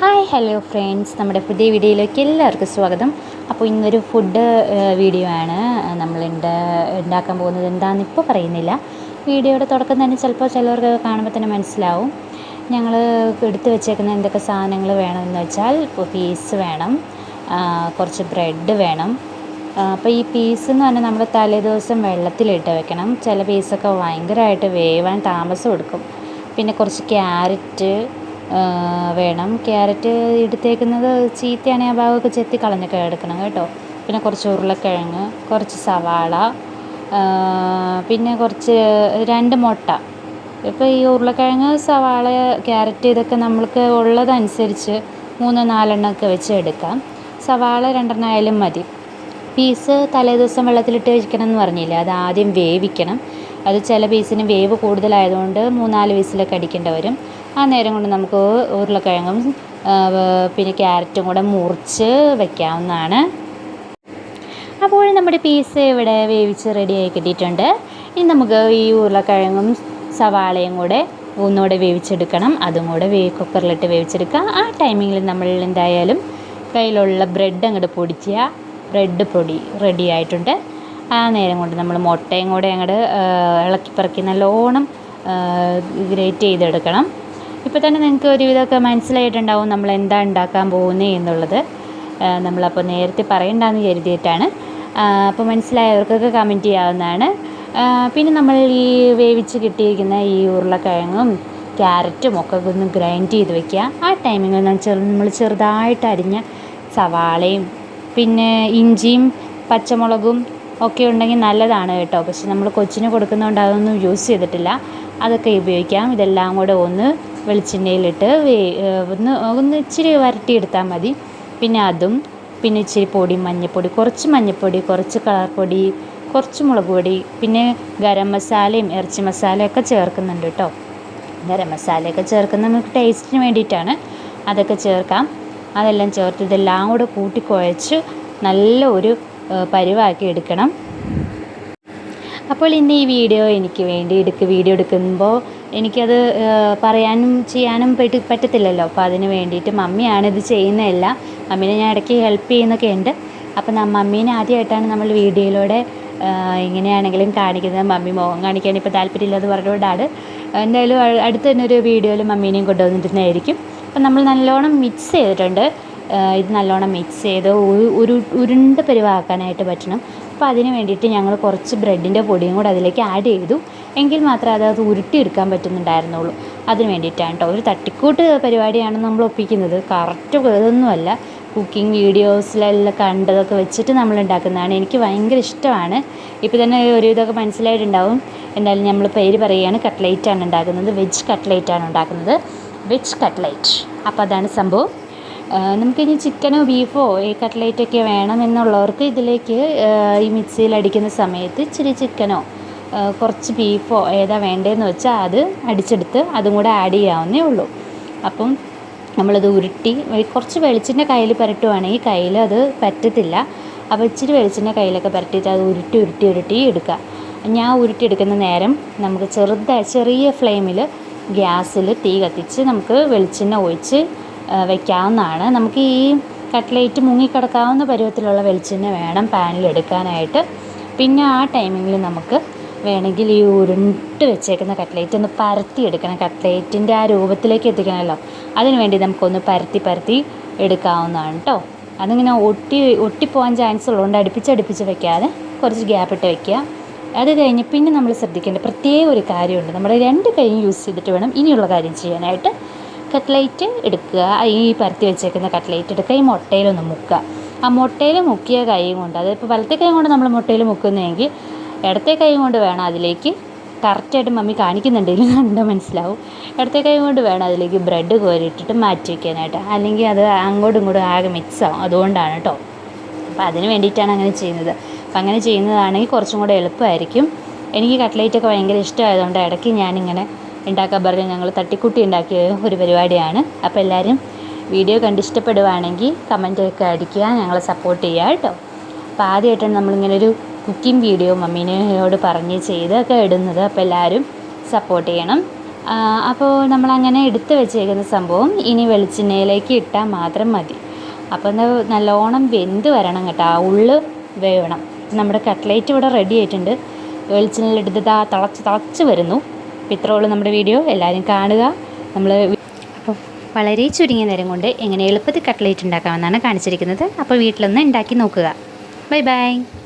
Hi hello friends. നമ്മുടെ പുതിയ വീഡിയോയിലേക്ക് എല്ലാവർക്കും സ്വാഗതം. അപ്പോൾ ഇന്നൊരു ഫുഡ് വീഡിയോ ആണ്. നമ്മൾ ഉണ്ടാക്കാൻ പോകുന്നത് എന്താണെന്ന് ഇപ്പോൾ പറയുന്നില്ല. വീഡിയോയുടെ തുടക്കം തന്നെ ചിലപ്പോൾ ചിലവർക്ക് കാണുമ്പോൾ തന്നെ മനസ്സിലാവും. ഞങ്ങൾ എടുത്തു വെച്ചേക്കുന്ന എന്തൊക്കെ സാധനങ്ങൾ വേണമെന്ന് വെച്ചാൽ ഇപ്പോൾ പീസ് വേണം കുറച്ച് ബ്രെഡ് വേണം. അപ്പോൾ ഈ പീസ് എന്ന് പറഞ്ഞാൽ നമ്മൾ തലേദിവസം വെള്ളത്തിലിട്ട് വെക്കണം. ചില പീസൊക്കെ ഭയങ്കരമായിട്ട് വേവാൻ താമസം എടുക്കും. പിന്നെ കുറച്ച് ക്യാരറ്റ് വേണം. ക്യാരറ്റ് എടുത്തേക്കുന്നത് ചീത്തയാണെങ്കിൽ ആ ഭാഗമൊക്കെ ചെത്തി കളഞ്ഞൊക്കെ എടുക്കണം കേട്ടോ. പിന്നെ കുറച്ച് ഉരുളക്കിഴങ്ങ് കുറച്ച് സവാള പിന്നെ കുറച്ച് രണ്ട് മുട്ട. ഇപ്പോൾ ഈ ഉരുളക്കിഴങ്ങ് സവാള ക്യാരറ്റ് ഇതൊക്കെ നമ്മൾക്ക് ഉള്ളതനുസരിച്ച് മൂന്നോ നാലെണ്ണമൊക്കെ വെച്ച് എടുക്കാം. സവാള രണ്ടെണ്ണം ആയാലും മതി. പീസ് തലേദിവസം വെള്ളത്തിലിട്ട് വെക്കണം എന്ന് പറഞ്ഞില്ലേ? അത് ആദ്യം വേവിക്കണം. അത് ചില പീസിന് വേവ് കൂടുതലായതുകൊണ്ട് മൂന്നാൽ പീസിലൊക്കെ അടിക്കേണ്ടി വരും. ആ നേരം കൊണ്ട് നമുക്ക് ഉരുളക്കിഴങ്ങും പിന്നെ ക്യാരറ്റും കൂടെ മുറിച്ച് വയ്ക്കാവുന്നതാണ് അപ്പോൾ നമ്മുടെ പീസ് ഇവിടെ വേവിച്ച് റെഡിയായി കിട്ടിയിട്ടുണ്ട്. ഇനി നമുക്ക് ഈ ഉരുളക്കിഴങ്ങും സവാളയും കൂടെ ഒന്നുകൂടെ വേവിച്ചെടുക്കണം. അതും കൂടെ വേ കുക്കറിലിട്ട് വേവിച്ചെടുക്കുക. ആ ടൈമിങ്ങിൽ നമ്മൾ എന്തായാലും കയ്യിലുള്ള ബ്രെഡ് അങ്ങോട്ട് പൊടിക്കുക. ബ്രെഡ് പൊടി റെഡി ആയിട്ടുണ്ട്. ആ നേരം കൊണ്ട് നമ്മൾ മുട്ടയും കൂടെ അങ്ങോട്ട് ഇളക്കി പറക്കി നല്ലോണം ഗ്രേറ്റ് ചെയ്തെടുക്കണം. ഇപ്പോൾ തന്നെ നിങ്ങൾക്ക് ഒരുവിധമൊക്കെ മനസ്സിലായിട്ടുണ്ടാവും നമ്മൾ എന്താ ഉണ്ടാക്കാൻ പോകുന്നത് എന്നുള്ളത്. നമ്മളപ്പോൾ നേരത്തെ പറയണ്ടെന്ന് കരുതിയിട്ടാണ്. അപ്പോൾ മനസ്സിലായവർക്കൊക്കെ കമന്റ് ചെയ്യാവുന്നതാണ്. പിന്നെ നമ്മൾ ഈ വേവിച്ച് കിട്ടിയിരിക്കുന്ന ഈ ഉരുളക്കിഴങ്ങും ക്യാരറ്റും ഒക്കെ ഒന്ന് ഗ്രൈൻഡ് ചെയ്ത് വെക്കുക. ആ ടൈമിങ്ങിൽ നമ്മൾ ചെറുതായിട്ട് അരിഞ്ഞ സവാളയും പിന്നെ ഇഞ്ചിയും പച്ചമുളകും ഒക്കെ ഉണ്ടെങ്കിൽ നല്ലതാണ് കേട്ടോ. പക്ഷെ നമ്മൾ കൊച്ചിന് കൊടുക്കുന്നതുകൊണ്ട് അതൊന്നും യൂസ് ചെയ്തിട്ടില്ല. അതൊക്കെ ഉപയോഗിക്കാം. ഇതെല്ലാം കൂടെ ഒന്ന് വെളിച്ചെണ്ണയിലിട്ട് വേ ഒന്ന് ഒന്ന് ഇച്ചിരി വരട്ടിയെടുത്താൽ മതി. പിന്നെ അതും പിന്നെ ഇച്ചിരി പൊടി മഞ്ഞൾപ്പൊടി കുറച്ച് മഞ്ഞൾപ്പൊടി കുറച്ച് കളർ പൊടി കുറച്ച് മുളക് പൊടി പിന്നെ ഗരം മസാലയും ഇറച്ചി മസാലയൊക്കെ ചേർക്കുന്നുണ്ട് കേട്ടോ ഗരം മസാലയൊക്കെ ചേർക്കുന്നത് നമുക്ക് ടേസ്റ്റിന് വേണ്ടിയിട്ടാണ്. അതൊക്കെ ചേർക്കാം. അതെല്ലാം ചേർത്ത് ഇതെല്ലാം കൂടെ കൂട്ടി കുഴച്ച് നല്ല ഒരു പരിവാക്കി എടുക്കണം. അപ്പോൾ ഇന്ന് ഈ വീഡിയോ എനിക്ക് വേണ്ടി എടുക്ക് വീഡിയോ എടുക്കുമ്പോൾ എനിക്കത് പറയാനും ചെയ്യാനും പറ്റി പറ്റത്തില്ലല്ലോ. അപ്പോൾ അതിന് വേണ്ടിയിട്ട് മമ്മിയാണ് ഇത് ചെയ്യുന്നതല്ല. മമ്മീനെ ഞാൻ ഇടയ്ക്ക് ഹെൽപ്പ് ചെയ്യുന്നൊക്കെ ഉണ്ട്. അപ്പം മമ്മീനെ ആദ്യമായിട്ടാണ് നമ്മൾ വീഡിയോയിലൂടെ ഇങ്ങനെയാണെങ്കിലും കാണിക്കുന്നത്. മമ്മി മുഖം കാണിക്കാൻ ഇപ്പോൾ താല്പര്യമില്ലാതെ പറഞ്ഞുകൊണ്ടാണ്. എന്തായാലും അടുത്ത് തന്നെ ഒരു വീഡിയോയിൽ മമ്മീനെയും കൊണ്ടുവന്നിട്ടുണ്ടായിരിക്കും അപ്പം നമ്മൾ നല്ലോണം മിക്സ് ചെയ്തിട്ടുണ്ട്. ഇത് നല്ലോണം മിക്സ് ചെയ്ത് ഒരു ഉരുണ്ട പരിവാക്കാനായിട്ട് പറ്റണം. അപ്പോൾ അതിന് വേണ്ടിയിട്ട് ഞങ്ങൾ കുറച്ച് ബ്രെഡിന്റെ പൊടിയും കൂടെ അതിലേക്ക് ആഡ് ചെയ്തു. എങ്കിൽ മാത്രമേ അത് അത് ഉരുട്ടിയെടുക്കാൻ പറ്റുന്നുണ്ടായിരുന്നുള്ളൂ. അതിന് വേണ്ടിയിട്ടാണ് കേട്ടോ ഒരു തട്ടിക്കൂട്ട് പരിപാടിയാണ് നമ്മൾ ഒപ്പിക്കുന്നത്. കറക്റ്റ് ഇതൊന്നുമല്ല. കുക്കിംഗ് വീഡിയോസിലെല്ലാം കണ്ടതൊക്കെ വെച്ചിട്ട് നമ്മൾ ഉണ്ടാക്കുന്നതാണ്. എനിക്ക് ഭയങ്കര ഇഷ്ടമാണ്. ഇപ്പോൾ തന്നെ ഒരു ഇതൊക്കെ മനസ്സിലായിട്ടുണ്ടാവും. എന്തായാലും നമ്മൾ പേര് പറയുകയാണ് കട്ട്ലേറ്റാണ് ഉണ്ടാക്കുന്നത്. വെജ് കട്ട്ലേറ്റാണ് ഉണ്ടാക്കുന്നത്. വെജ് കട്ട്ലേറ്റ് അപ്പോൾ അതാണ് സംഭവം. നമുക്കിനി ചിക്കനോ ബീഫോ ഈ കട്ട്ലേറ്റൊക്കെ വേണമെന്നുള്ളവർക്ക് ഇതിലേക്ക് ഈ മിക്സിയിൽ അടിക്കുന്ന സമയത്ത് ഇച്ചിരി ചിക്കനോ കുറച്ച് ബീഫോ ഏതാ വേണ്ടതെന്ന് വെച്ചാൽ അത് അടിച്ചെടുത്ത് അതും കൂടെ ആഡ് ചെയ്യാവുന്നേ ഉള്ളൂ. അപ്പം നമ്മളത് ഉരുട്ടി കുറച്ച് വെളിച്ചെണ്ണ കയ്യിൽ പുരട്ടുവാണെങ്കിൽ കയ്യിൽ അത് പറ്റത്തില്ല. അപ്പോൾ ഇച്ചിരി വെളിച്ചെണ്ണ കയ്യിലൊക്കെ പുരട്ടിയിട്ട് അത് ഉരുട്ടി ഉരുട്ടി ഉരുട്ടി എടുക്കുക. ഞാൻ ഉരുട്ടി എടുക്കുന്ന നേരം നമുക്ക് ചെറുതായി ചെറിയ ഫ്ലെയിമിൽ ഗ്യാസിൽ തീ കത്തിച്ച് നമുക്ക് വെളിച്ചെണ്ണ ഒഴിച്ച് വെക്കാവുന്നതാണ്. നമുക്ക് ഈ കട്ട്ലേറ്റ് മുങ്ങിക്കിടക്കാവുന്ന പരുവത്തിലുള്ള വെളിച്ചെണ്ണ വേണം പാനിൽ എടുക്കാനായിട്ട്. പിന്നെ ആ ടൈമിങ്ങിൽ നമുക്ക് വേണമെങ്കിൽ ഈ ഉരുണ്ട് വെച്ചേക്കുന്ന കട്ട്ലേറ്റ് ഒന്ന് പരത്തി എടുക്കണം. കട്ട്ലേറ്റിന്റെ ആ രൂപത്തിലേക്ക് എത്തിക്കണമല്ലോ. അതിനുവേണ്ടി നമുക്കൊന്ന് പരത്തി പരത്തി എടുക്കാവുന്നതാണ് കേട്ടോ അതിങ്ങനെ ഒട്ടി ഒട്ടിപ്പോകാൻ ചാൻസ് ഉള്ളതുകൊണ്ട് അടുപ്പിച്ചടുപ്പിച്ച് വെക്കാതെ കുറച്ച് ഗ്യാപ്പ് ഇട്ട് വെക്കുക. അത് കഴിഞ്ഞ് പിന്നെ നമ്മൾ ശ്രദ്ധിക്കേണ്ട പ്രത്യേക ഒരു കാര്യമുണ്ട്. നമ്മൾ രണ്ട് കൈയും യൂസ് ചെയ്തിട്ട് വേണം ഇനിയുള്ള കാര്യം ചെയ്യാനായിട്ട്. കട്ട്ലേറ്റ് എടുക്കുക. ഈ പരത്തി വെച്ചേക്കുന്ന കട്ട്ലേറ്റ് എടുക്കുക. ഈ മുട്ടയിലൊന്ന് മുക്കുക. ആ മുട്ടയിൽ മുക്കിയ കൈ കൊണ്ട് അതിപ്പോൾ വലത്തെ കൈ കൊണ്ട് നമ്മൾ മുട്ടയിൽ മുക്കുന്നതെങ്കിൽ ഇടത്തെ കൈ കൊണ്ട് വേണം അതിലേക്ക് കറക്റ്റായിട്ട് മമ്മി കാണിക്കുന്നുണ്ടെങ്കിൽ കണ്ടോ മനസ്സിലാവും. ഇടത്തെ കൈ കൊണ്ട് വേണം അതിലേക്ക് ബ്രെഡ് കോരിയിട്ടിട്ട് മാറ്റി വയ്ക്കാനായിട്ട് അല്ലെങ്കിൽ അത് അങ്ങോട്ടും ഇങ്ങോട്ടും ആകെ മിക്സ് ആവും. അതുകൊണ്ടാണ് കേട്ടോ അപ്പോൾ അതിന് വേണ്ടിയിട്ടാണ് അങ്ങനെ ചെയ്യുന്നത്. അപ്പം അങ്ങനെ ചെയ്യുന്നതാണെങ്കിൽ കുറച്ചും കൂടെ എളുപ്പമായിരിക്കും. എനിക്ക് കട്ട്ലേറ്റൊക്കെ ഭയങ്കര ഇഷ്ടമായതുകൊണ്ട് ഇടയ്ക്ക് ഞാനിങ്ങനെ ഉണ്ടാക്കാൻ പറഞ്ഞ് ഞങ്ങൾ തട്ടിക്കൂട്ടി ഉണ്ടാക്കിയ ഒരു പരിപാടിയാണ്. അപ്പോൾ എല്ലാവരും വീഡിയോ കണ്ട് ഇഷ്ടപ്പെടുവാണെങ്കിൽ കമന്റൊക്കെ അടിക്കുക ഞങ്ങളെ സപ്പോർട്ട് ചെയ്യുക കേട്ടോ. അപ്പോൾ ആദ്യമായിട്ടാണ് നമ്മളിങ്ങനൊരു കുക്കിംഗ് വീഡിയോ മമ്മീനോട് പറഞ്ഞ് ചെയ്തൊക്കെ ഇടുന്നത്. അപ്പോൾ എല്ലാവരും സപ്പോർട്ട് ചെയ്യണം. അപ്പോൾ നമ്മളങ്ങനെ എടുത്തു വെച്ചേക്കുന്ന സംഭവം ഇനി വെളിച്ചെണ്ണയിലേക്ക് ഇട്ടാൽ മാത്രം മതി. അപ്പോൾ നല്ലോണം വെന്ത് വരണം കേട്ടോ. ആ ഉള്ള് വേവണം. നമ്മുടെ കട്ട്ലേറ്റ് ഇവിടെ റെഡി ആയിട്ടുണ്ട്. വെളിച്ചെണ്ണയിലെടുത്ത് ആ തിളച്ച് തിളച്ച് വരുന്നു. അപ്പോൾ ഇത്രേ ഉള്ളൂ നമ്മുടെ വീഡിയോ. എല്ലാവരും കാണുക. നമ്മൾ അപ്പോൾ വളരെ ചുരുങ്ങിയ നേരം കൊണ്ട് എങ്ങനെ എളുപ്പത്തിൽ കട്ട്ലേറ്റ് ഉണ്ടാക്കാമെന്നാണ് കാണിച്ചിരിക്കുന്നത്. അപ്പോൾ വീട്ടിലൊന്ന് ഉണ്ടാക്കി നോക്കുക. Bye bye.